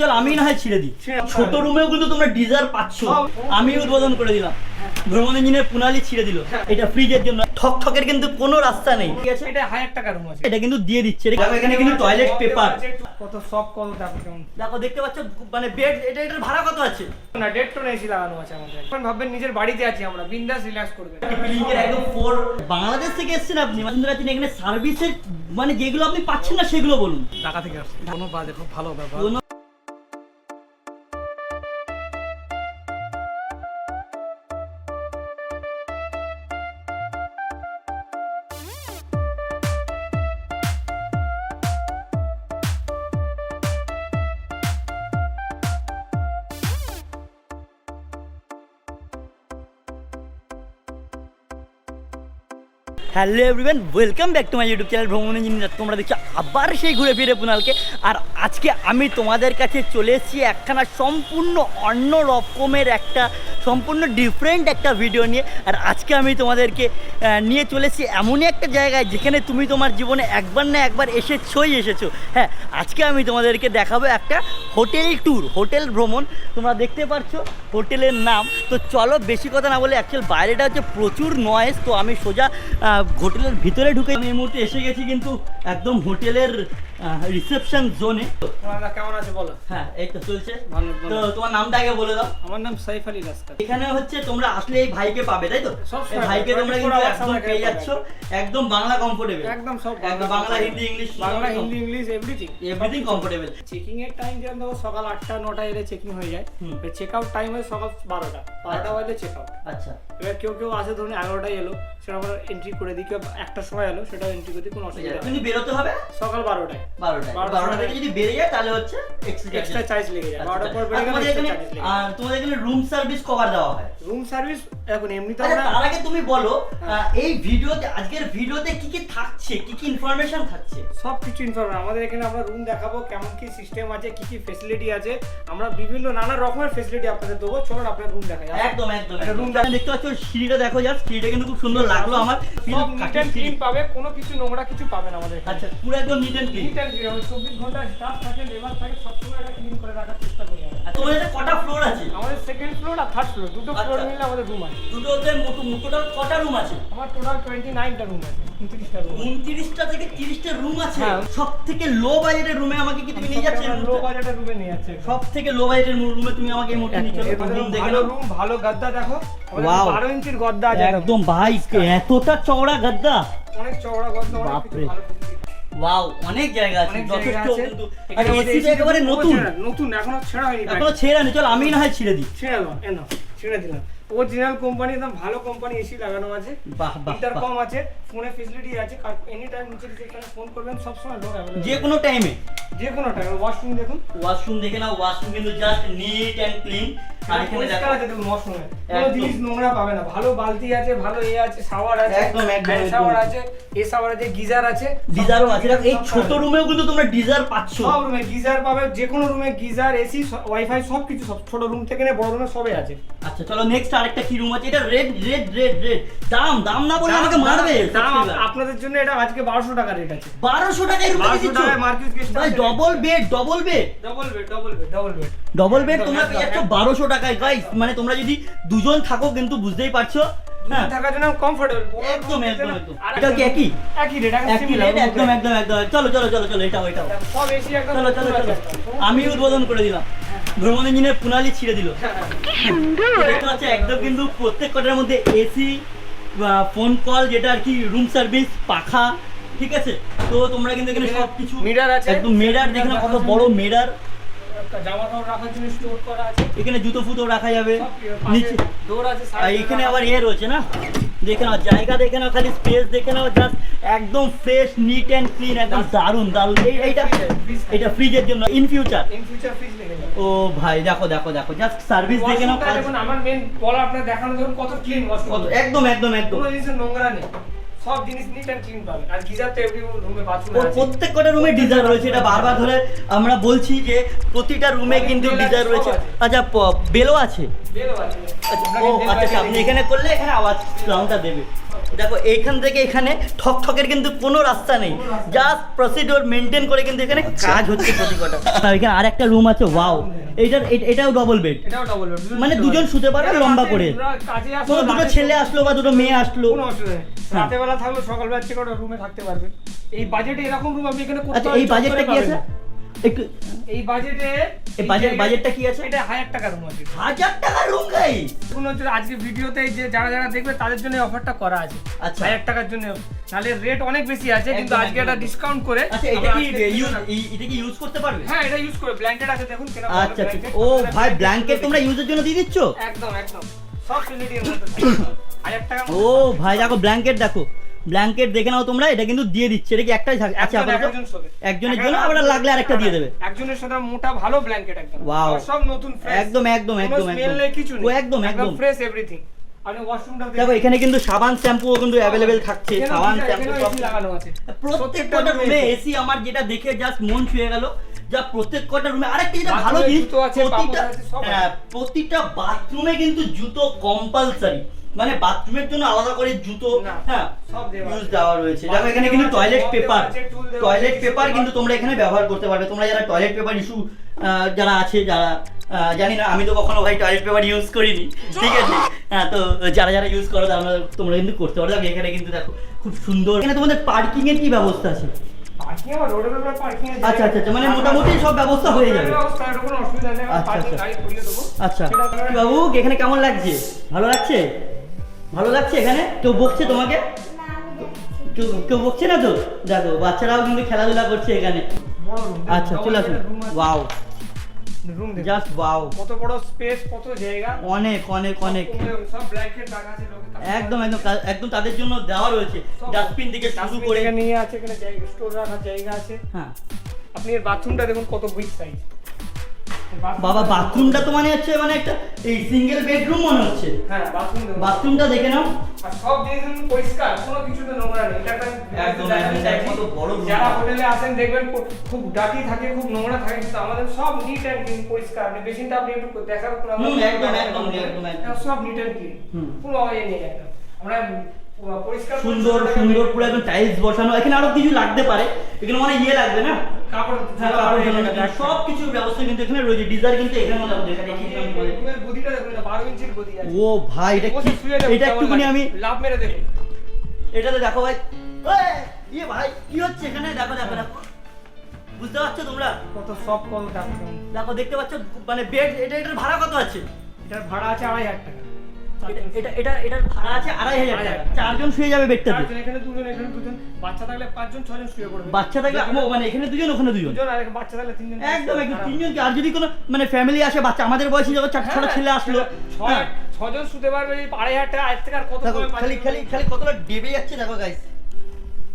চল আমি না হয় ছিঁড়ে দিই। ছোট রুমেও কিন্তু তোমরা ডিজার পাচ্ছ। আমি উদ্বোধন করে দিলাম। ভ্রমণ ইঞ্জিনের পুনালি ছিঁড়ে দিল। এটা ফ্রিজের জন্য। ঠক ঠকের কিন্তু কোনো রাস্তা নেই। ঠিক আছে এটা হাজার টাকা রুম আছে। এটা কিন্তু দিয়ে দিচ্ছে। এখানে কিন্তু টয়লেট পেপার কত সব কত দেখো কেমন। দেখো দেখতে পাচ্ছ মানে বেড এটা এটার ভাড়া কত আছে? না ডেড টোন এসি লাগানো আছে আমাদের। এখন ভাববেন নিজের বাড়িতে আছি আমরা। বিন্দাস রিল্যাক্স করবেন লিঙ্কের একদম ফোর বাংলাদেশ থেকে এসেছেন আপনি? মাসুন্দর আছেন এখানে সার্ভিসের মানে যেগুলো আপনি পাচ্ছেন না সেগুলো বলুন। ঢাকা থেকে আসছে। কোনো বাজে খুব ভালো ব্যাপার। Hello everyone welcome back to my YouTube channel ভ্রমণ ইঞ্জিনিয়ার তোমরা দেখছ আবার সেই ঘুরে ফিরে পুনালকে। আর আজকে আমি তোমাদের কাছে চলে এসেছি একখানা সম্পূর্ণ অন্য রকমের একটা, সম্পূর্ণ ডিফারেন্ট একটা ভিডিও নিয়ে। আর আজকে আমি তোমাদেরকে নিয়ে চলে এসেছি এমনই একটা জায়গায় যেখানে তুমি তোমার জীবনে একবার না একবার এসেছোই এসেছ। হ্যাঁ আজকে আমি তোমাদেরকে দেখাবো একটা হোটেল ট্যুর, হোটেল ভ্রমণ, তোমরা দেখতে পাচ্ছ হোটেলের নাম। তো চলো বেশি কথা না বলে অ্যাকচুয়াল বাইরেটা হচ্ছে প্রচুর নয়েস তো আমি সোজা হোটেলের ভিতরে ঢুকে আমি এই মুহূর্তে এসে গেছি কিন্তু একদম হোটেলের রিসেপশন জোনে তোমরা কেমন আছে বলো? হ্যাঁ এই তো চলছে। তো তোমার নামটা আগে বলে দাও। আমার নাম সাইফ আলী রাস্তা এখানে হচ্ছে তোমরা আসলে এই ভাইকে পাবে তাই তো? এই ভাইকে তোমরা কিন্তু একদম পেয়ে। যাচ্ছ। একদম বাংলা কমফোর্টেবল একদম সব একদম Bangla Hindi English Bangla Hindi English everything everything comfortable checking এর টাইম যেমন দেখো সকাল আটটা নটা এলে চেকিং হয়ে যায়। চেক আউট টাইম হয় সকাল বারোটা। বারোটা বাজে চেক আউট আচ্ছা। এবার কেউ কেউ আসে ধরুন এগারোটায় এলো সেটা আমরা এন্ট্রি করে দিই। কেউ একটার সময় এলো সেটা এন্ট্রি করে দিই কোনো অসুবিধা নেই। কিন্তু বেরোতে হবে? সকাল বারোটায়। বারোটা বারোটার বারোটা সময়- থেকে যদি বেরিয়ে যায় তাহলে হচ্ছে এক্সট্রা এক্সট্রা চার্জ লেগে যায়। বারোটার পর বেড়ে গেলে এক্সট্রা চার্জ লেগে আর তোমাদের এখানে রুম সার্ভিস কভার দেওয়া হয়। রুম সার্ভিস এখন এমনিতে আচ্ছা আমরা তার আগে তুমি বলো হ্যাঁ। এই ভিডিওতে আজকের ভিডিওতে কি কি থাকছে? কি কি ইনফরমেশন থাকছে? সব কিছু ইনফরমেশন আমাদের এখানে আমরা রুম দেখাবো কেমন কি সিস্টেম আছে কি কি ফেসিলিটি আছে। আমরা বিভিন্ন নানা রকমের ফেসিলিটি আপনাদের দেবো। চলুন আপনার রুম দেখাই। একদম একদম রুম দেখতে পাচ্ছ সিঁড়িটা দেখো জাস্ট সিঁড়িটা কিন্তু খুব সুন্দর লাগল আমার। সব নিট পাবে কোনো কিছু নোংরা কিছু পাবেন আমাদের আচ্ছা পুরো একদম নিট ক্লিন নিট অ্যান্ড চব্বিশ ঘণ্টা স্টাফ থাকে লেবার থাকে সবসময় এটা ক্লিন করে রাখার চেষ্টা করি আমরা। তোমাদের এটা কটা ফ্লোর আছে? আমাদের সেকেন্ড ফ্লোর আর থার্ড ফ্লোর দুটো ফ্লোর আচ্ছা। মিলে আমাদের রুম আছে। দুটোতে টোটাল কটা রুম আছে? আমার টোটাল টোয়েন্টি নাইনটা রুম আছে উনত্রিশটা থেকে তিরিশটা রুম আছে। সব থেকে লো বাজেটের রুমে আমাকে কি তুমি নিয়ে যাচ্ছ? লো বাজেটের রুমে নিয়ে যাচ্ছে সব থেকে লো বাজেটের রুমে তুমি আমাকে এই নিয়ে চলো। রুম দেখে ভালো নাও। রুম ভালো গাদ্দা দেখো। Wow. বারো ইঞ্চির গদ্দা আছে একদম ভাই এতটা চওড়া গাদ্দা। অনেক চওড়া গদ্দা বাপরে। ওয়াও অনেক জায়গা আছে যথেষ্ট আর এখানে AC একেবারে নতুন। নতুন এখনও ছেঁড়া হয়নি এখনও ছেড়ে নি চল আমি না হয় ছিঁড়ে দিই। ছেড়ে দাও এনো ছেড়ে দিলাম। অরিজিনাল কোম্পানি একদম ভালো কোম্পানি এসি লাগানো আছে। বাহ বাহ কম আছে ফোনে ফেসিলিটি আছে এনি টাইম নিচে যেখানে ফোন করবেন সব সময় লোক অ্যাভেলেবল যে কোনো টাইমে যে কোনো টাইম ওয়াশরুম দেখুন। ওয়াশরুম দেখে নাও ওয়াশরুম কিন্তু জাস্ট নিট অ্যান্ড ক্লিন আর এখানে পরিষ্কার দেখো আছে দেখুন ওয়াশরুমে কোনো একদম। জিনিস নোংরা পাবে না। ভালো বালতি আছে ভালো এ আছে শাওয়ার আছে একদম, একদম, একদম। শাওয়ার আছে এ শাওয়ার আছে গিজার আছে ডিজারও আছে। এই ছোট রুমেও কিন্তু তোমরা ডিজার পাচ্ছ। সব রুমে গিজার পাবে যে কোনো রুমে গিজার এসি ওয়াইফাই সব কিছু সব ছোট রুম থেকে নিয়ে বড় রুমে সবই আছে। আচ্ছা চলো নেক্সট আরেকটা কি রুম আছে? এটা রেড রেড রেড রেড দাম দাম না আমাকে মারবে দাম আপনাদের জন্য এটা আজকে বারোশো টাকা রেট আছে। বারোশো টাকায় রুমে 1200 টাকায় মার্কেট ভাই double bed double bed double bed double bed double bed double bed একদম, তোমরা একদম, পেয়ে যাচ্ছ একদম। বারোশো টাকায়। গাইস মানে তোমরা যদি দুজন থাকো কিন্তু বুঝতেই পারছ হ্যাঁ? থাকার জন্য কমফোর্টেবল একদম একদম একদম। এটা কি একই? একই রেট একই রেট একদম একদম একদম। চলো চলো চলো চলো এটাও এটাও। সব এসি একদম চলো চলো চলো। আমি উদ্বোধন করে দিলাম। ভ্রমণ ইঞ্জিনের পুনালি ছিঁড়ে দিল। দেখতে পাচ্ছ একদম কিন্তু প্রত্যেক কটার মধ্যে এসি ফোন কল যেটা আর কি রুম সার্ভিস পাখা ঠিক আছে? তো তোমরা কিন্তু এখানে সব কিছু মিরার আছে। একদম মেরার দেখে কত বড় মেরার জামা কাপড় রাখার জন্য স্টোর করা আছে। এখানে জুতো ফুতো রাখা যাবে। নিচে ডোর আছে এখানে আবার। ইয়ে রয়েছে না? দেখে নাও জায়গা দেখে নাও খালি স্পেস দেখে নাও জাস্ট একদম ফ্রেশ নিট অ্যান্ড ক্লিন একদম দারুণ দারুণ এই এইটা এটা ফ্রিজের জন্য in future in future fridge ও ভাই দেখো দেখো দেখো জাস্ট সার্ভিস দেখে নাও দেখুন আমার মেন বলা আপনার দেখানো ধরুন কত ক্লিন কত একদম একদম একদম। কোনো নোংরা নেই। সব জিনিস নিট এন্ড ক্লিন পাবেন আর গিজার তো এভরি রুমে বাথরুম আছে। প্রত্যেক কটা রুমে ডিজার রয়েছে। এটা বারবার ধরে আমরা বলছি যে প্রতিটা রুমে কিন্তু ডিজার রয়েছে। আচ্ছা বেলও আছে? বেলও আছে। আচ্ছা, আচ্ছা আচ্ছা, আপনি এখানে করলে এখানে আওয়াজ সাউন্ডটা দেবে। দেখো এইখান থেকে এখানে ঠক ঠকের কিন্তু কোনো রাস্তা নেই। জাস্ট প্রসিডিওর মেনটেন করে কিন্তু এখানে কাজ হচ্ছে প্রতি কটা আর একটা রুম আছে ওয়াও এইটার এ- এটাও ডবল বেড এটাও ডবল বেড মানে দুজন শুতে পারবে লম্বা করে। কোনো দুটো ছেলে আসলো বা দুটো মেয়ে আসলো। কোনো অসুবিধা হ্যাঁ। রাতে বেলা থাকল সকালবেলা রুমে থাকতে পারবেন এই বাজেটে এরকম রুম আপনি এখানে আচ্ছা এই বাজেটটা কি আছে? একটু এই বাজেটে এই বাজেট বাজেটটা কি আছে? এটা হাজার টাকা রুম আছে। হাজার রুম গাই? এখন হচ্ছে আজকে ভিডিওতে যে যারা যারা দেখবে তাদের জন্য অফারটা করা আছে। আচ্ছা। হাজার টাকার জন্য। নাহলে রেট অনেক বেশি আছে কিন্তু আজকে একদম। ডিসকাউন্ট করে আচ্ছা এটা কি ইউজ এটা কি ইউজ করতে পারবে? হ্যাঁ এটা ইউজ করে ব্ল্যাঙ্কেট আছে দেখুন কেনা আচ্ছা আচ্ছা। ও ভাই ব্ল্যাঙ্কেট তোমরা ইউজের জন্য দিয়ে দিচ্ছ? একদম একদম। সব হাজার টাকা ও ভাই দেখো ব্ল্যাঙ্কেট দেখো। ব্ল্যাঙ্কেট দেখে নাও তোমরা এটা কিন্তু দিয়ে দিচ্ছে। এটা কি একটাই থাকে আচ্ছা আপাতত? একজনের জন্য আবার লাগলে আরেকটা দিয়ে দেবে। একজনের সাথে মোটা ভালো ব্ল্যাঙ্কেট একদম. আর সব নতুন ফ্রেশ একদম, একদম, একদম, একদম। একদম, একদম। ফ্রেশ এভরিথিং দেখো এখানে কিন্তু সাবান শ্যাম্পুও কিন্তু অ্যাভেলেবেল থাকছে সাবান শ্যাম্পু সব লাগানো আছে। প্রত্যেকটা রুমে এসি আমার যেটা দেখে জাস্ট মন ছুঁয়ে গেল যা প্রত্যেক কটা রুমে আরেকটা যেটা ভালো জিনিস প্রতিটা। হ্যাঁ, প্রতিটা বাথরুমে কিন্তু জুতো কম্পালসারি মানে বাথরুমের জন্য আলাদা করে জুতো হ্যাঁ সব দেওয়া ইউজ দেওয়া রয়েছে। দেখো এখানে কিন্তু টয়লেট পেপার টয়লেট পেপার কিন্তু তোমরা এখানে ব্যবহার করতে পারবে। তোমরা যারা টয়লেট পেপার ইস্যু যারা আছে যারা জানি না আমি তো কখনো ভাই টয়লেট পেপার ইউজ করিনি ঠিক আছে? হ্যাঁ তো যারা যারা ইউজ করো তারা তোমরা কিন্তু করতে পারো। এখানে কিন্তু দেখো খুব সুন্দর। এখানে তোমাদের পার্কিং এর কি ব্যবস্থা আছে? আচ্ছা, আচ্ছা, আচ্ছা, মানে মোটামুটি সব ব্যবস্থা হয়ে যাবে। আচ্ছা, আচ্ছা। আচ্ছা। বাবু এখানে কেমন লাগছে? ভালো লাগছে? ভালো লাগছে এখানে? কেউ বকছে তোমাকে? কেউ বকছে না তো? দেখো বাচ্চারাও কিন্তু খেলাধুলা করছে এখানে। আচ্ছা চলে আসুন। ওয়াও রুম জাস্ট ওয়াও কত বড় স্পেস কত জায়গা। অনেক অনেক অনেক। সব ব্ল্যাঙ্কেট রাখা আছে একদম একদম একদম তাদের জন্য দেওয়া রয়েছে। ডাস্টবিন শুরু করে নিয়ে আছে এখানে জায়গা স্টোর রাখার জায়গা আছে। হ্যাঁ। আপনি এর বাথরুমটা দেখুন কত বিগ সাইজ বাবা বাথরুমটা তো মানে হচ্ছে মানে একটা এই সিঙ্গেল বেডরুম মনে হচ্ছে। হ্যাঁ বাথরুম বাথরুমটা দেখে নাও। আর সব জিনিস পরিষ্কার কোনো কিছুতে নোংরা নেই। এটা একদম, একদম। কত বড়। যারা হোটেলে আসেন দেখবেন খুব- ডাটি থাকে খুব নোংরা থাকে কিন্তু আমাদের সব নিট অ্যান্ড ক্লিন পরিষ্কার। আপনি বেসিনটা আপনি একটু দেখার হুম, একদম, একদম, একদম, একদম। সব নিট অ্যান্ড ক্লিন। কোনো ইয়ে নেই একদম আমরা পরিষ্কার সুন্দর সুন্দর পুরো একদম টাইলস বসানো। এখানে আরও কিছু লাগতে পারে। এখানে মানে ইয়ে লাগবে না? কাপড় হ্যাঁ, সব ব্যবস্থা কিন্তু এখানে রয়েছে। ডিজার কিন্তু এখানে মধ্যে এখানে কি নাম বলে? রুমের গদিটা দেখুন এটা 12 ইঞ্চির গদি আছে। ও ভাই এটা কি এটা একটুখানি আমি লাভ মেরে দেখুন। এটাতে দেখো ভাই। ইয়ে ভাই কি হচ্ছে এখানে? দেখো দেখো দেখো। বুঝতে পারছ তোমরা? কত সব কল দেখো দেখতে পাচ্ছ? মানে বেড এটা এটার ভাড়া কত আছে? এটার ভাড়া আছে আড়াই হাজার টাকা। এটা এটা এটা এটার ভাড়া আছে আড়াই হাজার টাকা। চারজন শুয়ে যাবে বেডটাতে এখানে দুজন এখানে দুজন। বাচ্চা থাকলে পাঁচজন ছজন শুয়ে পড়বে। বাচ্চা থাকলে মানে এখানে দুজন ওখানে দুজন? আর বাচ্চা থাকলে তিনজন একদম একদম তিনজন কি? আর যদি কোনো মানে ফ্যামিলি আসে বাচ্চা আমাদের বয়সী যখন চার ছোট হ্যাঁ, ছেলে আসলো ছয় হ্যাঁ, ছজন শুতে পারবে আড়াই হাজার টাকা আজ থেকে আর কত খালি খালি খালি কতটা ডেবে যাচ্ছে দেখো গাইস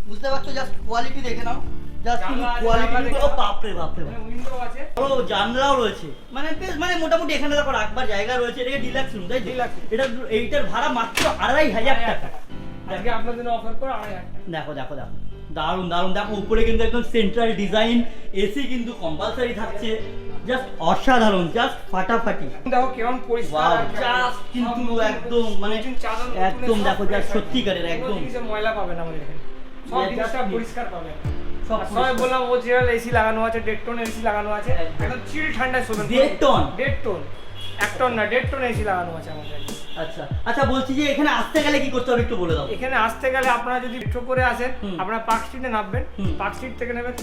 বুঝতে পারছ? জাস্ট কোয়ালিটি দেখে নাও। জাস্ট কিন্তু জানলা আছে, কোয়ালিটি জানলা দেখে। ও নাও। বাপরে বাপরে। বাপ এখানে উইন্ডো আছে। ও জানলাও রয়েছে। মানে বেশ মানে মোটামুটি এখানে দেখো রাখবার জায়গা রয়েছে। এটাকে ডিলাক্স রুম তাই এটা এইটার ভাড়া মাত্র আড়াই হাজার টাকা। টাকা আজকে আপনার অফার করে আড়াই দেখো দেখো দেখো। দারুণ দারুণ দেখো উপরে কিন্তু একদম সেন্ট্রাল ডিজাইন এসি কিন্তু কম্পালসারি থাকছে। জাস্ট অসাধারণ জাস্ট ফাটাফাটি। দেখো কেমন পরিষ্কার ওয়াও আর কেমন- জাস্ট কিন্তু একদম মানে একদম দেখো জাস্ট সত্যিকারের একদম। ময়লা আমাদের এখানে। সব জিনিসটা পরিষ্কার পাবেন সবাই বললাম ও জিরাল এসি লাগানো আছে দেড় টন এসি লাগানো আছে একদম। একদম চিল ঠান্ডায় শোবেন দেড় টন? দেড় টন এক টন না দেড় টন এসি লাগানো আছে আমাদের। আচ্ছা। আচ্ছা বলছি যে এখানে আসতে গেলে কি করতে হবে একটু বলে দাও। এখানে আসতে গেলে আপনারা যদি মেট্রো করে আসেন আপনারা পার্ক স্ট্রিটে নামবেন। পার্ক স্ট্রিট থেকে নেবেন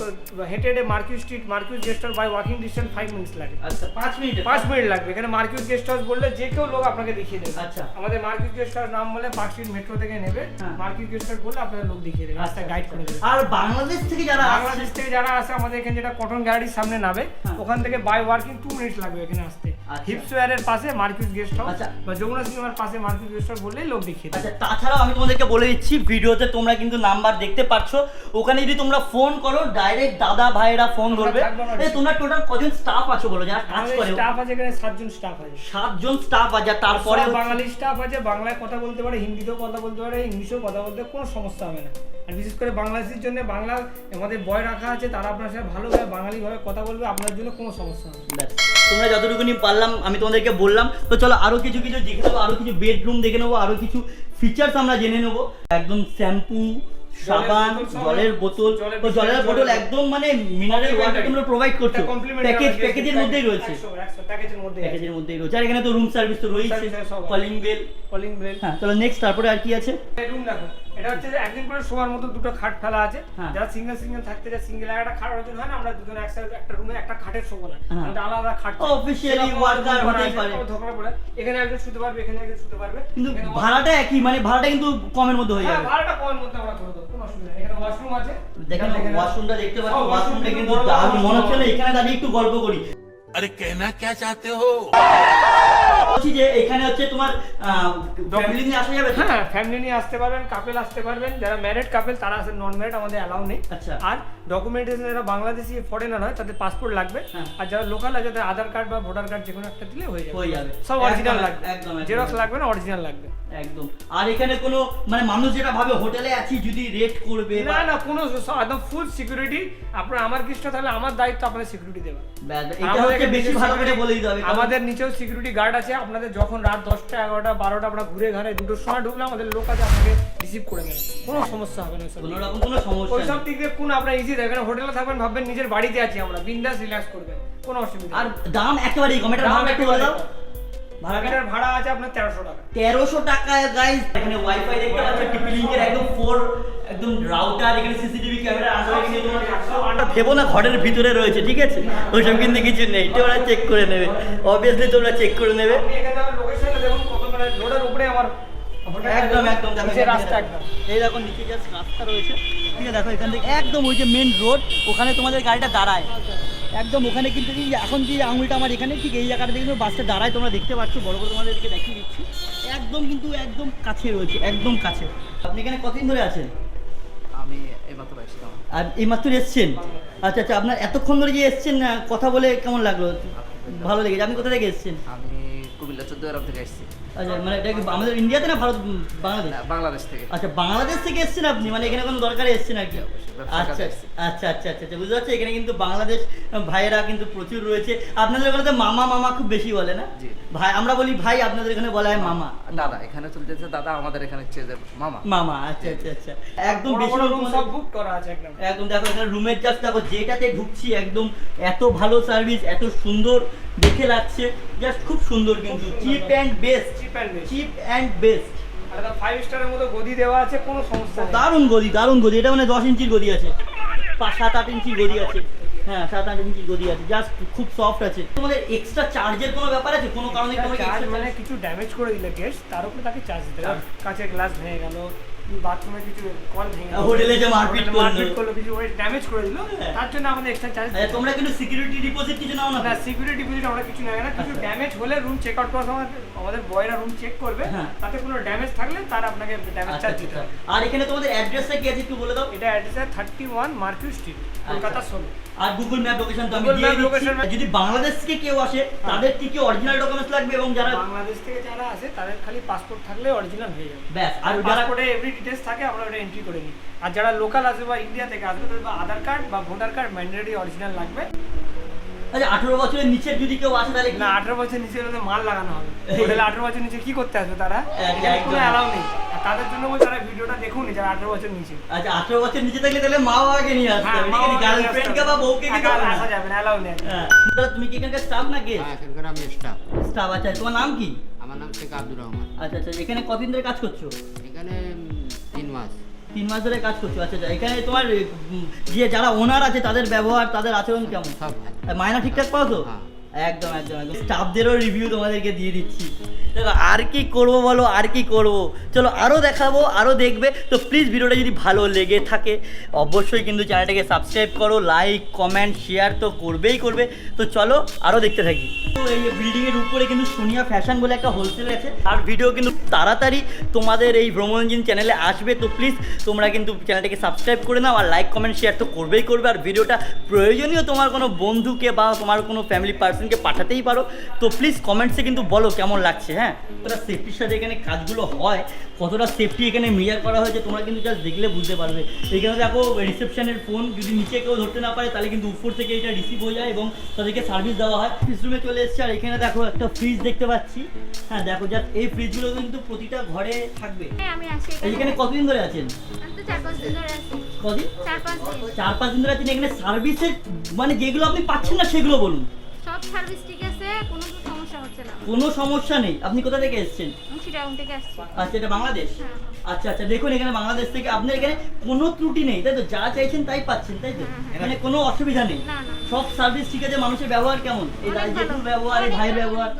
হেঁটে হেঁটে Marquis street Marquis guest house by walking distance five minutes লাগে। আচ্ছা পাঁচ মিনিট। পাঁচ মিনিট লাগবে। এখানে মার্কিউ গেস্ট হাউস বললে যে কেউ লোক আপনাকে দেখিয়ে দেবে। আচ্ছা। আমাদের মার্কিউ গেস্ট হাউস নাম বলে পার্ক স্ট্রিট মেট্রো থেকে নেবে। হ্যাঁ। মার্কিউ গেস্ট হাউস বললে আপনাদের লোক দেখিয়ে দেবে। রাস্তায় গাইড করে দেবে। আর বাংলাদেশ থেকে যারা বাংলাদেশ থেকে যারা আসে আমাদের এখানে যেটা কটন গ্যালারির সামনে নামে হ্যাঁ। ওখান থেকে বাই ওয়ার্কিং টু মিনিটস লাগবে এখানে আসতে। আচ্ছা। হিপসওয়ারের পাশে মার্কিউস গেস্ট হাউস আচ্ছা। বা যমুনা সিনেমার পাশে মার্কিউস গেস্ট হাউস বললেই লোক দেখিয়ে আচ্ছা তাছাড়াও আমি তোমাদেরকে বলে দিচ্ছি ভিডিওতে তোমরা কিন্তু নাম্বার দেখতে পাচ্ছ ওখানে যদি তোমরা ফোন করো ডাইরেক্ট দাদা ভাইরা ফোন করবে তোমরা টোটাল কজন স্টাফ আছো বলো যারা কাজ করে? স্টাফ আছে এখানে সাতজন স্টাফ আছে। সাতজন স্টাফ আছে তারপরে বাঙালি স্টাফ আছে বাংলায় কথা বলতে পারে হিন্দিতেও কথা বলতে পারে ইংলিশেও কথা বলতে কোনো সমস্যা হবে না। আর বিশেষ করে বাংলাদেশের জন্য বাংলা আমাদের বয় রাখা আছে তারা আপনার সাথে ভালোভাবে বাঙালিভাবে কথা বলবে আপনার জন্য কোনো সমস্যা হবে না। তোমরা যতটুকুনি পারলাম আমি তোমাদেরকে বললাম। তো চলো আরও কিছু কিছু দেখে নেব আরও কিছু বেডরুম দেখে নেব আরও কিছু ফিচার্স আমরা জেনে নেব। একদম শ্যাম্পু সাবান জলের বোতল তো জলের বোতল। একদম মানে মিনারেল ওয়াটার তোমরা প্রোভাইড করছ। প্যাকেজ প্যাকেজের মধ্যেই রয়েছে। প্যাকেজের মধ্যেই রয়েছে। আর এখানে তো রুম সার্ভিস তো রয়েছে। কলিং বেল কলিং বেল হ্যাঁ তাহলে নেক্সট তারপরে আর কি আছে? রুম দেখো। এটা হচ্ছে যে একদিন করে শোয়ার মতো দুটো খাট ফেলা আছে। হ্যাঁ। যারা সিঙ্গেল সিঙ্গেল থাকতে যায় সিঙ্গেল একটা খাট ওজন হয় না আমরা দুজন একসাথে একটা রুমে একটা খাটের শোবো না আমরা আলাদা খাট অফিশিয়ালি ওয়ার্কার হতে পারে। ধোকরা পড়ে। এখানে একজন শুতে পারবে এখানে একজন শুতে পারবে। কিন্তু ভাড়াটা একই মানে ভাড়াটা কিন্তু কমের মধ্যে হয়ে হ্যাঁ, যাবে। ভাড়াটা কমের মধ্যে আমরা ধরে দেব কোনো অসুবিধা এখানে ওয়াশরুম আছে। দেখেন ওয়াশরুমটা দেখতে পাচ্ছেন ওয়াশরুমটা কিন্তু আমি মনে হচ্ছে এখানে দাঁড়িয়ে একটু গল্প করি। আরে কেনা কে চাতে হো। বলছি যে এখানে হচ্ছে তোমার ফ্যামিলি নিয়ে আসা যাবে হ্যাঁ ফ্যামিলি নিয়ে আসতে পারবেন কাপেল আসতে পারবেন। যারা ম্যারিড কাপেল তারা আসেন নন ম্যারিড আমাদের অ্যালাউ নেই। আচ্ছা। আর ডকুমেন্টেশন যারা বাংলাদেশি ফরেনার হয় তাদের পাসপোর্ট লাগবে। হ্যাঁ। আর যারা লোকাল আছে তাদের আধার কার্ড বা ভোটার কার্ড যে কোনো একটা দিলে হয়ে যাবে। হয়ে যাবে। সব অরিজিনাল লাগবে। একদম। জেরক্স লাগবে না অরিজিনাল লাগবে। একদম। আর এখানে কোনো মানে মানুষ যেটা ভাবে হোটেলে আছি যদি রেট করবে না না কোনো একদম ফুল সিকিউরিটি আপনার আমার কিছু তাহলে আমার দায়িত্ব আপনাদের সিকিউরিটি দেওয়া। এটা হচ্ছে বেশি ভালো করে বলে দিতে হবে আমাদের নিচেও সিকিউরিটি গার্ড আছে আপনাদের যখন রাত দশটা এগারোটা বারোটা আমরা ঘুরে ঘাড়ে দুটোর সময় ঢুকলে আমাদের লোক আছে আপনাকে রিসিভ করে নেবে কোনো সমস্যা হবে না ওই সব দিকে। দিয়ে কোন আপনার ইজি থাকবেন হোটেলে থাকবেন ভাববেন নিজের বাড়িতে আছি আমরা বিন্দাস রিল্যাক্স করবেন কোনো অসুবিধা আর দাম একেবারেই কম এটা দাম একটু বলে দাও। একেবারে ভাড়াটা এটার ভাড়া আছে আপনার তেরোশো টাকা। তেরোশো গাইস এখানে ওয়াইফাই দেখতে পাচ্ছ টিপি একদম ফোর একদম রাউটার এখানে সিসিটিভি ক্যামেরা ভেবো না ঘরের ভিতরে রয়েছে ঠিক আছে? ওইসব কিন্তু কিছু নেই। তোমরা চেক করে নেবে। অবভিয়াসলি তোমরা চেক করে নেবে। মানে রোডের উপরে আমার একদম একদম দেখো রাস্তা একদম। এই দেখো নিচে জাস্ট রাস্তা রয়েছে। ঠিক আছে দেখো এখান থেকে একদম ওই যে মেন রোড ওখানে তোমাদের গাড়িটা দাঁড়ায়। একদম ওখানে কিন্তু এই এখন যে আঙুলটা আমার এখানে ঠিক এই জায়গাটা কিন্তু বাসটা দাঁড়ায়। তোমরা দেখতে পাচ্ছ বড় বড় তোমাদেরকে দেখিয়ে দিচ্ছি। একদম কিন্তু একদম কাছে রয়েছে একদম কাছে। আপনি এখানে কতদিন ধরে আছেন? আমি এইমাত্র আসলাম আর এইমাত্র এসছেন? আচ্ছা আচ্ছা আপনার এতক্ষণ ধরে যে এসছেন কথা বলে কেমন লাগল? ভালো লেগেছে। আপনি কোথা থেকে এসছেন? আমি কুমিল্লা চোদ্দ গ্রাম থেকে আসছি আচ্ছা মানে এটা কি আমাদের ইন্ডিয়াতে না ভারত বাংলাদেশ? বাংলাদেশ থেকে। আচ্ছা বাংলাদেশ থেকে এসেছেন আপনি? মানে এখানে কোনো দরকারে এসেছেন আর কি? আচ্ছা আচ্ছা আচ্ছা আচ্ছা আচ্ছা বুঝতে পারছি। এখানে কিন্তু বাংলাদেশ ভাইয়েরা কিন্তু প্রচুর রয়েছে। আপনাদের ওখানে তো মামা মামা খুব বেশি বলে না? ভাই আমরা বলি ভাই আপনাদের এখানে বলা হয় মামা। দাদা এখানে চলতেছে দাদা আমাদের এখানে হচ্ছে মামা। মামা আচ্ছা আচ্ছা আচ্ছা একদম বেশি রুম সব বুক করা আছে একদম। একদম দেখো এখানে রুমের জাস্ট দেখো যেটাতে ঢুকছি একদম এত ভালো সার্ভিস এত সুন্দর দেখে লাগছে জাস্ট খুব সুন্দর কিন্তু cheap and best cheap and best cheap and best R five স্টারের মতো গদি দেওয়া আছে কোনো সমস্যা নেই। দারুণ গদি দারুণ গদি এটা মানে দশ ইঞ্চির গদি আছে। পাঁচ সাত আট ইঞ্চি গদি আছে। হ্যাঁ সাত আট ইঞ্চি গদি আছে জাস্ট খুব সফট আছে। তোমাদের এক্সট্রা চার্জের কোনো ব্যাপার আছে? কোনো কারণে মানে কিছু ড্যামেজ করে দিলে গেস্ট তার উপরে তাকে চার্জ দিতে হবে। কাঁচের গ্লাস ভেঙে গেল বাথরুমে কিছু কল ভেঙে হোটেলে যে মারপিট করল। মারপিট করল কিছু ওই ড্যামেজ করে দিল হ্যাঁ। তার জন্য আমাদের এক্সট্রা চার্জ তোমরা কিন্তু সিকিউরিটি ডিপোজিট কিছু নাও না না সিকিউরিটি ডিপোজিট আমরা কিছু নেই না কিছু। ড্যামেজ হলে রুম চেক আউট করার সময় আমাদের বয়রা রুম চেক করবে হ্যাঁ। তাতে কোনো ড্যামেজ থাকলে তার আপনাকে ড্যামেজ আচ্ছা চার্জ আচ্ছা দিতে আচ্ছা। হবে আর এখানে তোমাদের অ্যাড্রেসটা কি আছে একটু বলে দাও এটা অ্যাড্রেস আছে thirty one Marquis street Kolkata ষোলো আর গুগল ম্যাপ লোকেশন তো আমি দিয়ে দিচ্ছি হ্যাঁ। যদি বাংলাদেশ থেকে কেউ আসে তাদের কি কি অরিজিনাল ডকুমেন্টস লাগবে এবং যারা বাংলাদেশ থেকে যারা আসে তাদের খালি পাসপোর্ট থাকলে অরিজিনাল হয়ে যাবে ব্যাস আর যারা এভরি ডিটেলস থাকে আমরা ওটা এন্ট্রি করে নিই। আর যারা লোকাল আসবে বা ইন্ডিয়া থেকে আসবে তাদের বা আধার কার্ড বা ভোটার কার্ড ম্যান্ডেটরি অরিজিনাল লাগবে। আচ্ছা আঠেরো বছরের নিচের যদি কেউ আসে তাহলে না আঠারো বছর নিচে হলে মাল লাগানো হবে। আঠারো বছর নিচে কি করতে আসবে তারা? কোনো অ্যালাউ নেই। তাদের জন্য বলছি তারা ভিডিওটা দেখুন যারা আঠারো বছর নিচে। আচ্ছা আঠেরো বছর নিচে থাকলে তাহলে মা বাবাকে নিয়ে আসতে হ্যাঁ হবে গার্লফ্রেন্ডকে বা বউকে কি আসা যাবে না অ্যালাউ নেই হ্যাঁ। তাহলে তুমি কি এখানকার স্টাফ না কে? হ্যাঁ এখানকার আমি স্টাফ স্টাফ আচ্ছা তোমার নাম কি? আমার নাম শেখ আব্দুর রহমান। আচ্ছা আচ্ছা এখানে কতদিন ধরে কাজ করছ? এখানে তিন মাস ধরে কাজ করছ। আচ্ছা আচ্ছা এখানে তোমার গিয়ে যে যারা ওনার আছে তাদের ব্যবহার তাদের আচরণ কেমন? মায়না ঠিকঠাক পাও তো? হ্যাঁ। একদম একদম একদম। স্টাফদেরও রিভিউ তোমাদেরকে দিয়ে দিচ্ছি। দেখো, আর কি করব বলো, আর কি করব? চলো আরও দেখাবো আরও দেখবে। তো প্লিজ ভিডিওটা যদি ভালো লেগে থাকে, অবশ্যই কিন্তু চ্যানেলটাকে সাবস্ক্রাইব করো লাইক কমেন্ট শেয়ার তো করবেই করবে। তো চলো আরও দেখতে থাকি। তো এই বিল্ডিংয়ের উপরে কিন্তু সোনিয়া ফ্যাশন বলে একটা হোলসেল আছে। আর ভিডিও কিন্তু তাড়াতাড়ি তোমাদের এই ভ্রমণজিন চ্যানেলে আসবে। তো প্লিজ তোমরা কিন্তু চ্যানেলটাকে সাবস্ক্রাইব করে নাও, আর লাইক কমেন্ট শেয়ার তো করবেই করবে। আর ভিডিওটা প্রয়োজনীয় তোমার কোনো বন্ধুকে বা তোমার কোনো ফ্যামিলি পার্সন পার্সনকে পাঠাতেই পারো। তো প্লিজ কমেন্টসে কিন্তু বলো কেমন লাগছে হ্যাঁ? কতটা সেফটির সাথে এখানে কাজগুলো হয় কতটা সেফটি এখানে মেজার করা হয়েছে তোমরা কিন্তু জাস্ট দেখলে বুঝতে পারবে। এখানে দেখো রিসেপশনের ফোন যদি নিচে কেউ ধরতে না পারে তাহলে কিন্তু উপর থেকে এটা রিসিভ হয়ে যায় এবং তাদেরকে সার্ভিস দেওয়া হয়। ফ্রিজ রুমে চলে এসছে আর এখানে দেখো একটা ফ্রিজ দেখতে পাচ্ছি। হ্যাঁ দেখো জাস্ট এই ফ্রিজগুলো কিন্তু প্রতিটা ঘরে থাকবে। হ্যাঁ এইখানে কতদিন ধরে আছেন? চার পাঁচ দিন ধরে আছি। কদিন? চার পাঁচ দিন ধরে আছেন এখানে সার্ভিসের মানে যেগুলো আপনি পাচ্ছেন না সেগুলো বলুন। সব সার্ভিস ঠিক আছে কোনো সমস্যা হচ্ছে না। কোনো সমস্যা নেই। আপনি কোথা থেকে এসেছেন? আমি চিটাগং থেকে আসছি। আচ্ছা এটা বাংলাদেশ? হ্যাঁ। আচ্ছা আচ্ছা দেখুন এখানে বাংলাদেশ থেকে আপনার এখানে কোনো ত্রুটি নেই তাই তো? যা চাইছেন তাই পাচ্ছেন তাই তো? হ্যাঁ, হ্যাঁ। এখানে কোনো অসুবিধা নেই। সব সার্ভিস ঠিক আছে মানুষের ব্যবহার কেমন? এই। ব্যবহার এই ভাইয়ের ব্যবহার।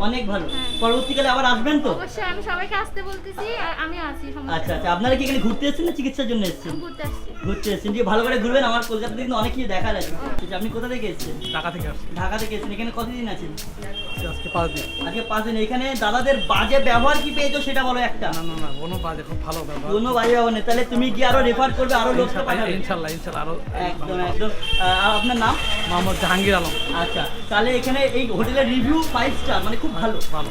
অনেক ভালো। হ্যাঁ। পরবর্তীকালে আবার আসবেন তো? অবশ্যই আমি সবাইকে আসতে বলতেছি আর আমি আছি সমস্যা আচ্ছা আচ্ছা আপনারা কি এখানে ঘুরতে এসেছেন না চিকিৎসার জন্য এসেছেন? ঘুরতে আসছি। ঘুরতে এসেছেন যে ভালো করে ঘুরবেন আমার কলকাতা কিন্তু অনেক কিছু দেখার আছে আচ্ছা, আপনি কোথা থেকে এসেছেন? ঢাকা থেকে ঢাকা থেকে এসেছেন এখানে কতদিন আছেন? আজকে পাঁচ দিন। আজকে পাঁচ দিন। এখানে দাদাদের বাজে ব্যবহার কি পেয়েছ সেটা বলো একটা। না না কোনো বাজে খুব ভালো ব্যাপার কোনো বাজে ব্যবহার নেই। তাহলে তুমি কি আরও রেফার করবে আরও লোককে পাঠাবে। ইনশাল্লাহ ইনশাল্লাহ আরও একদম একদম। আপনার নাম? মোহাম্মদ জাহাঙ্গীর আলম। আচ্ছা তাহলে এখানে এই হোটেলের রিভিউ ফাইভ স্টার মানে খুব ভালো। ভালো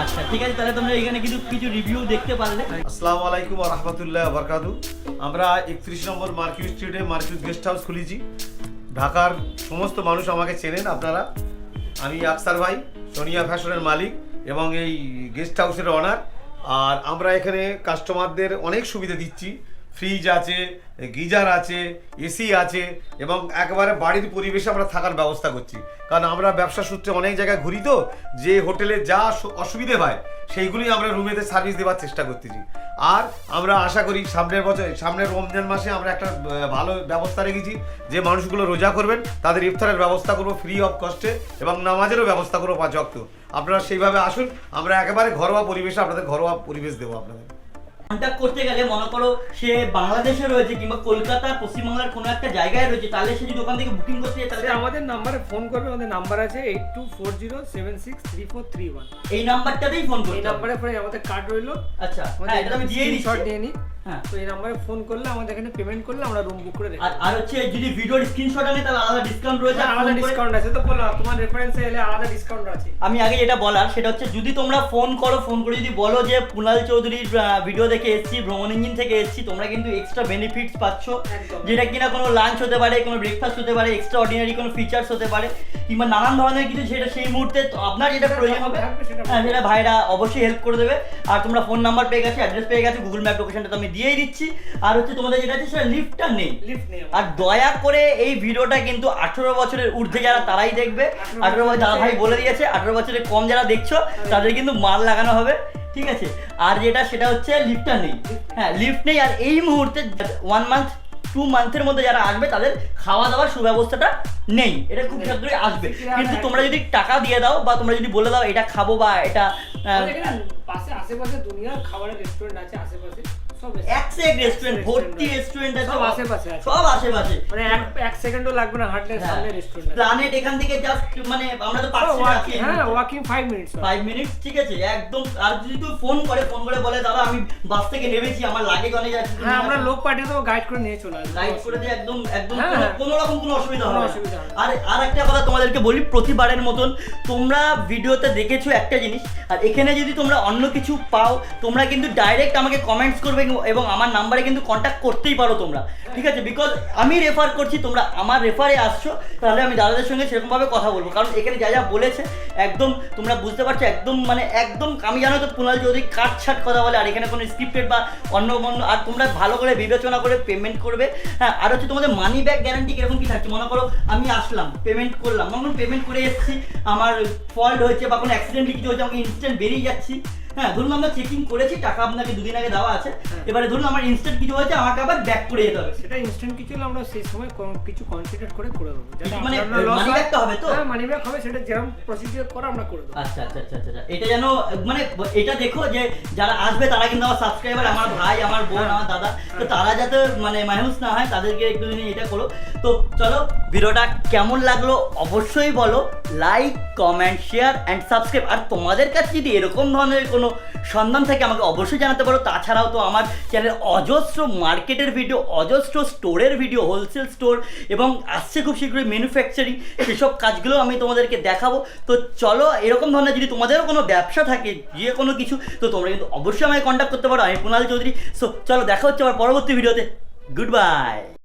আচ্ছা ঠিক আছে তাহলে তোমরা এখানে কিছু কিছু রিভিউ দেখতে পারলে। আসসালামু আলাইকুম রহমতুল্লাহ বরকাতু। আমরা একত্রিশ নম্বর মার্কিউ স্ট্রিটে মার্কিউ গেস্ট হাউস খুলেছি। ঢাকার সমস্ত মানুষ আমাকে চেনেন আপনারা। আমি আক্তার ভাই, সোনিয়া ফ্যাশনের মালিক এবং এই গেস্ট হাউসের অনার আর আমরা এখানে কাস্টমারদের অনেক সুবিধা দিচ্ছি। ফ্রিজ আছে, গিজার আছে এসি আছে এবং একেবারে বাড়ির পরিবেশে আমরা থাকার ব্যবস্থা করছি। কারণ আমরা ব্যবসা সূত্রে অনেক জায়গায় ঘুরি তো, যে হোটেলে যা অসুবিধে হয় সেইগুলি আমরা রুমেতে সার্ভিস দেওয়ার চেষ্টা করতেছি। আর আমরা আশা করি সামনের বছর সামনের রমজান মাসে আমরা একটা ভালো ব্যবস্থা রেখেছি, যে মানুষগুলো রোজা করবেন, তাদের ইফতারের ব্যবস্থা করব ফ্রি অফ কস্টে এবং নামাজেরও ব্যবস্থা করব পাঁচ অক্ত আপনারা সেইভাবে আসুন, আমরা একেবারে ঘরোয়া পরিবেশে আপনাদের ঘরোয়া পরিবেশ দেবো আপনাদের। কন্ট্যাক্ট করতে গেলে মনে করো সে বাংলাদেশে রয়েছে কিংবা কলকাতা পশ্চিমবাংলার কোনো একটা জায়গায় রয়েছে তাহলে সে যদি ওখান থেকে বুকিং করতে চায় তাহলে আমাদের নাম্বারে ফোন করবে আমাদের নাম্বার আছে eight two four zero seven six three four three one এই নাম্বারটাতেই ফোন করবে এই নাম্বারে পরে আমাদের কার্ড রইল। আচ্ছা হ্যাঁ এটা আমি দিয়ে শর্ট দিয়ে নিয়ে নিই হ্যাঁ। তো এই নাম্বারে ফোন করলে আমাদের এখানে পেমেন্ট করলে আমরা রুম বুক করে আর আর হচ্ছে যদি ভিডিওর স্ক্রিনশট আনে তাহলে আলাদা ডিসকাউন্ট রয়েছে হ্যাঁ, আলাদা ডিসকাউন্ট আছে। তো বললাম তোমার রেফারেন্সে এলে আলাদা ডিসকাউন্ট আছে। আমি আগে যেটা বলার সেটা হচ্ছে যদি তোমরা ফোন করো ফোন করে যদি বলো যে কুনাল চৌধুরীর ভিডিও দেখে এসেছি ভ্রমণ ইঞ্জিন থেকে এসেছি তোমরা কিন্তু এক্সট্রা বেনিফিটস পাচ্ছ। যেটা কিনা কোনো লাঞ্চ হতে পারে কোনো ব্রেকফাস্ট হতে পারে এক্সট্রা অর্ডিনারি কোনো ফিচার্স হতে পারে কিংবা নানান ধরনের কিছু সেটা সেই মুহূর্তে আপনার যেটা প্রয়োজন হবে হ্যাঁ সেটা ভাইরা অবশ্যই হেল্প করে দেবে। আর তোমরা ফোন নাম্বার পেয়ে গেছে অ্যাড্রেস পেয়ে গেছে গুগল ম্যাপ লোকেশনটা তো আমি দিয়েই দিচ্ছি। আর হচ্ছে তোমাদের যেটা আছে সেটা লিফটটা নেই। লিফট নেই আর দয়া করে এই ভিডিওটা কিন্তু আঠেরো বছরের ঊর্ধ্বে যারা তারাই দেখবে। আঠেরো বছর দাদা ভাই বলে দিয়েছে আঠেরো বছরের কম যারা দেখছ তাদের কিন্তু মাল লাগানো হবে। ঠিক আছে? আর যেটা সেটা হচ্ছে লিফটটা নেই। হ্যাঁ লিফট নেই। আর এই মুহূর্তে ওয়ান মান্থ টু মান্থের মধ্যে যারা আসবে তাদের খাওয়া দাওয়ার সুব্যবস্থাটা নেই। এটা খুব শীঘ্রই আসবে। কিন্তু তোমরা যদি টাকা দিয়ে দাও বা তোমরা যদি বলে দাও এটা খাব বা এটা পাশে আশেপাশে দুনিয়ার খাবারের রেস্টুরেন্ট আছে আশেপাশে। এক সে এক রেস্টুরেন্ট ভর্তি রেস্টুরেন্ট আছে সব আশেপাশে। সব আশেপাশে মানে এক সেকেন্ডও লাগবে না হাঁটলে সামনে রেস্টুরেন্ট প্ল্যানেট এখান থেকে জাস্ট মানে আমরা তো পাচ্ছি না হ্যাঁ walking five minutes five minutes ঠিক আছে একদম। আর যদি তুই ফোন করে ফোন করে বলে দাদা আমি বাস থেকে নেমেছি আমার লাগেজ অনেক আছে হ্যাঁ আমরা লোক পাঠিয়ে দেবো গাইড করে নিয়ে চলে আসব। লাইট করে দিয়ে একদম একদম হ্যাঁ, কোনো- হ্যাঁ। রকম কোনো অসুবিধা হবে না। অসুবিধা আর আর একটা কথা তোমাদেরকে বলি প্রতিবারের মতন তোমরা ভিডিওতে দেখেছ একটা জিনিস আর এখানে যদি তোমরা অন্য কিছু পাও তোমরা কিন্তু ডাইরেক্ট আমাকে কমেন্টস করবে এবং আমার নাম্বারে কিন্তু কন্ট্যাক্ট করতেই পারো তোমরা। ঠিক আছে? বিকজ আমি রেফার করছি, তোমরা আমার রেফারে আসছো, তাহলে আমি দাদাদের সঙ্গে সেরকমভাবে কথা বলব। কারণ এখানে যা যা বলেছে, একদম তোমরা বুঝতে পারছ, একদম মানে একদম আমি জানো তো কুণাল চৌধুরী কাটছাট কথা বলে, আর এখানে কোনো স্ক্রিপ্টেড বা অন্য অন্য আর তোমরা ভালো করে বিবেচনা করে পেমেন্ট করবে। হ্যাঁ আর হচ্ছে তোমাদের মানি ব্যাক গ্যারান্টি কীরকম কি থাকছে? মনে করো, আমি আসলাম পেমেন্ট করলাম। মনে পেমেন্ট করে এসেছি, আমার ফল্ট হয়েছে বা কোনো অ্যাক্সিডেন্ট কিছু হয়েছে আমাকে ইনস্ট্যান্ট বেরিয়ে যাচ্ছি। হ্যাঁ ধরুন আমরা চেকিং করেছি টাকা আপনাকে দুদিন আগে দেওয়া আছে। এবারে ধরুন আমার ইনস্ট্যান্ট কিছু হয়েছে আমাকে আবার ব্যাক করে যেতে হবে। সেটা ইনস্ট্যান্ট কিছু হলে আমরা সেই সময় কিছু কনসিডার করে করে দেবো। মানে হয়। back তো হবে তো? হ্যাঁ মানি ব্যাক হবে সেটা যেরকম প্রসিডিওর করে আমরা করে দেবো। আচ্ছা আচ্ছা আচ্ছা আচ্ছা। আচ্ছা। এটা যেন মানে এটা দেখো যে যারা আসবে তারা কিন্তু আমার সাবস্ক্রাইবার আমার ভাই আমার বোন আমার দাদা। তো তারা যাতে মানে মায়ুস না হয় তাদেরকে একটু দিন এটা করো। তো চলো ভিডিওটা কেমন লাগল অবশ্যই বলো। Like comment share and subscribe আর তোমাদের কাছে যদি এরকম ধরনের কোনো কোনো সন্ধান থাকে আমাকে অবশ্যই জানাতে পারো। তাছাড়াও তো আমার চ্যানেল অজস্র মার্কেটের ভিডিও অজস্র স্টোরের ভিডিও হোলসেল স্টোর এবং আসছে খুব শীঘ্রই ম্যানুফ্যাকচারিং সেসব কাজগুলো আমি তোমাদেরকে দেখাবো। তো চলো, এরকম ধরনের যদি তোমাদেরও কোনো ব্যবসা থাকে, যে কোনো কিছু, তো তোমরা কিন্তু অবশ্যই আমাকে কন্ট্যাক্ট করতে পারো। আমি কুণাল চৌধুরী। সো চলো, দেখা হচ্ছে আমার পরবর্তী ভিডিওতে গুড বাই